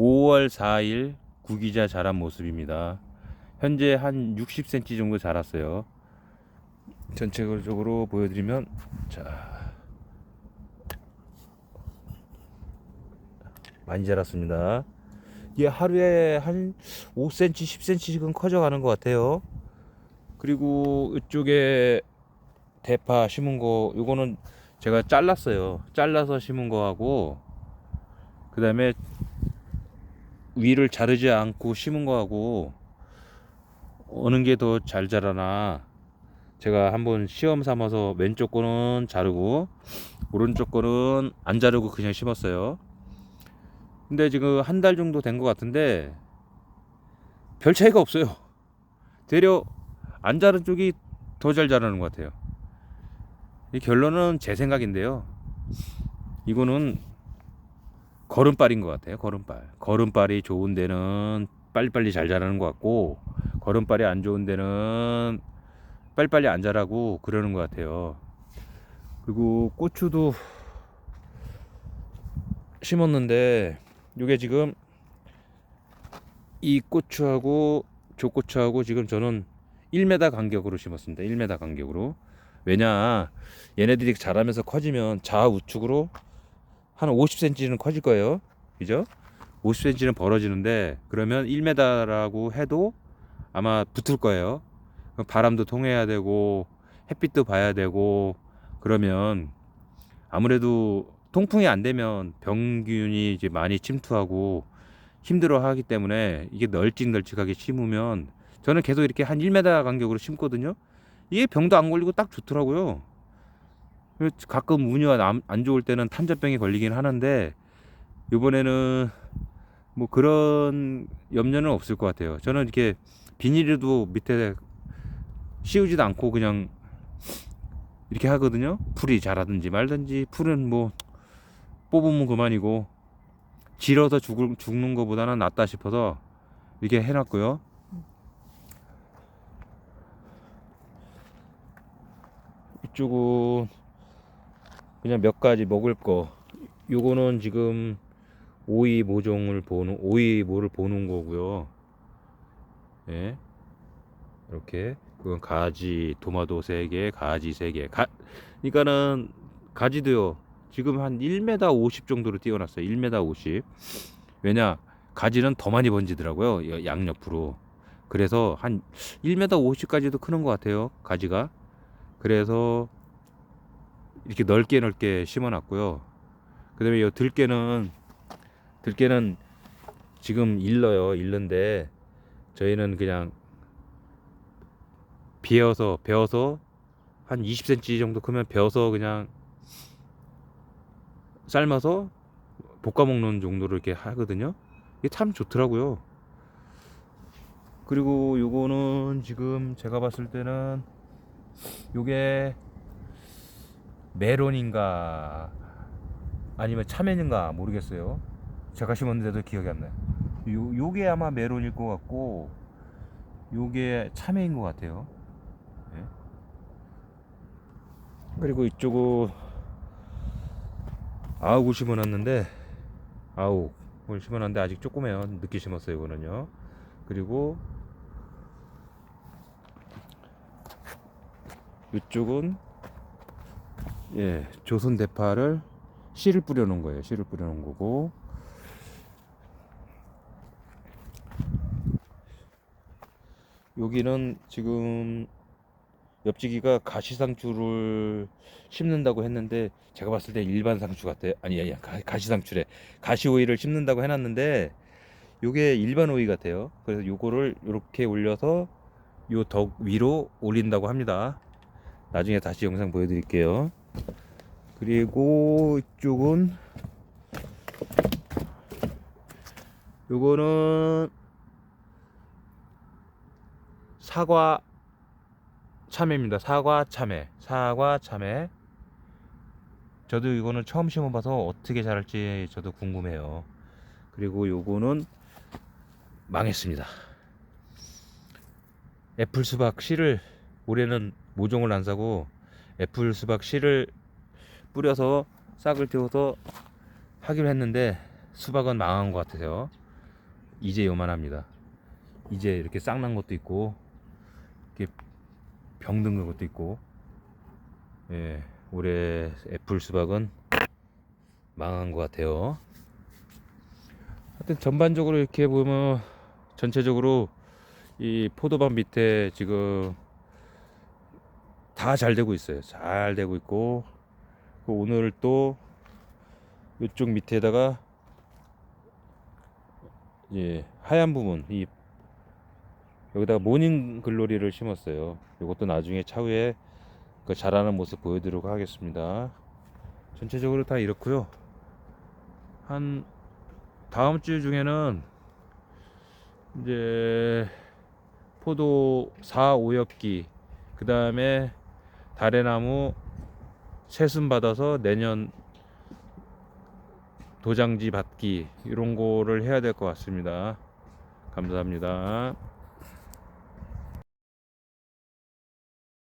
5월 4일 구기자 자란 모습입니다. 현재 한 60cm 정도 자랐어요. 전체적으로 보여드리면 자 많이 자랐습니다. 이게 하루에 한 5cm, 10cm씩은 커져가는 것 같아요. 그리고 이쪽에 대파 심은 거, 요거는 제가 잘랐어요. 잘라서 심은 거하고, 그 다음에 위를 자르지 않고 심은 거하고, 어느 게 더 잘 자라나, 제가 한번 시험 삼아서 왼쪽 거는 자르고, 오른쪽 거는 안 자르고 그냥 심었어요. 근데 지금 한 달 정도 된 것 같은데, 별 차이가 없어요. 되려 안 자른 쪽이 더 잘 자라는 것 같아요. 이 결론은 제 생각인데요. 이거는 걸음발인 것 같아요. 걸음발. 걸음발이 좋은 데는 빨리빨리 잘 자라는 것 같고, 걸음발이 안 좋은 데는 빨리빨리 안 자라고 그러는 것 같아요. 그리고 고추도 심었는데, 이게 지금 이 고추하고 조고추하고 지금 저는 1m 간격으로 심었습니다. 1m 간격으로. 왜냐, 얘네들이 자라면서 커지면 좌우측으로 한 50cm는 커질 거예요. 그죠? 50cm는 벌어지는데, 그러면 1m라고 해도 아마 붙을 거예요. 바람도 통해야 되고, 햇빛도 봐야 되고, 그러면 아무래도 통풍이 안 되면 병균이 이제 많이 침투하고 힘들어 하기 때문에 이게 널찍널찍하게 심으면 저는 계속 이렇게 한 1m 간격으로 심거든요. 이게 병도 안 걸리고 딱 좋더라고요. 가끔 운이 안, 안 좋을 때는 탄저병이 걸리긴 하는데 이번에는 뭐 그런 염려는 없을 것 같아요. 저는 이렇게 비닐도 밑에 씌우지도 않고 그냥 이렇게 하거든요. 풀이 자라든지 말든지 풀은 뭐 뽑으면 그만이고 질어서 죽을, 죽는 것보다는 낫다 싶어서 이렇게 해놨고요. 이쪽은 그냥 몇 가지 먹을 거. 요거는 지금 오이 모종을 보는 오이 모를 보는 거고요. 예. 이렇게 그건 가지 도마도 3개, 가지 3개. 가 그러니까는 가지도요. 지금 한 1m 50 정도로 띄워놨어요. 1m 50. 왜냐 가지는 더 많이 번지더라고요. 양옆으로. 그래서 한 1m 50까지도 크는 것 같아요. 가지가. 그래서 이렇게 넓게 넓게 심어놨고요. 그 다음에 이 들깨는 들깨는 지금 일러요. 일는데 저희는 그냥 베어서 베어서 한 20cm 정도 크면 베어서 그냥 삶아서 볶아 먹는 정도로 이렇게 하거든요. 이게 참 좋더라고요. 그리고 요거는 지금 제가 봤을 때는 요게 메론인가 아니면 참외인가 모르겠어요. 제가 심었는데도 기억이 안 나요. 요, 요게 아마 메론일 것 같고 요게 참외인 것 같아요. 예. 그리고 이쪽은 아욱을 심어놨는데 아욱을 심어놨는데 아직 조그매요. 늦게 심었어요. 이거는요. 그리고 이쪽은 예 조선 대파를 씨를 뿌려 놓은 거예요. 씨를 뿌려 놓은 거고 여기는 지금 옆지기가 가시상추를 심는다고 했는데 제가 봤을 때 일반 상추 같아요. 아니 아니 가- 가시상추래. 가시 오이를 심는다고 해놨는데 요게 일반 오이 같아요. 그래서 요거를 이렇게 올려서 요 덕 위로 올린다고 합니다. 나중에 다시 영상 보여드릴게요. 그리고 이쪽은 요거는 사과 참외입니다. 사과 참외. 사과 참외. 저도 이거는 처음 심어봐서 어떻게 자랄지 저도 궁금해요. 그리고 요거는 망했습니다. 애플 수박 씨를 올해는 모종을 안 사고 애플 수박 씨를 뿌려서 싹을 틔워서 하기로 했는데 수박은 망한 것 같아요. 이제 요만합니다. 이제 이렇게 쌍난 것도 있고 이렇게 병든 것도 있고 예, 올해 애플 수박은 망한 것 같아요. 하여튼 전반적으로 이렇게 보면 전체적으로 이 포도밭 밑에 지금 다 잘 되고 있어요. 잘 되고 있고 그 오늘 또 이쪽 밑에다가 예 하얀 부분 이 여기다가 모닝 글로리를 심었어요. 이것도 나중에 차후에 그 자라는 모습 보여드리도록 하겠습니다. 전체적으로 다 이렇고요. 한 다음 주 중에는 이제 포도 4, 5엽기 그 다음에 다래나무 새순 받아서 내년 도장지 받기 이런 거를 해야 될 것 같습니다. 감사합니다.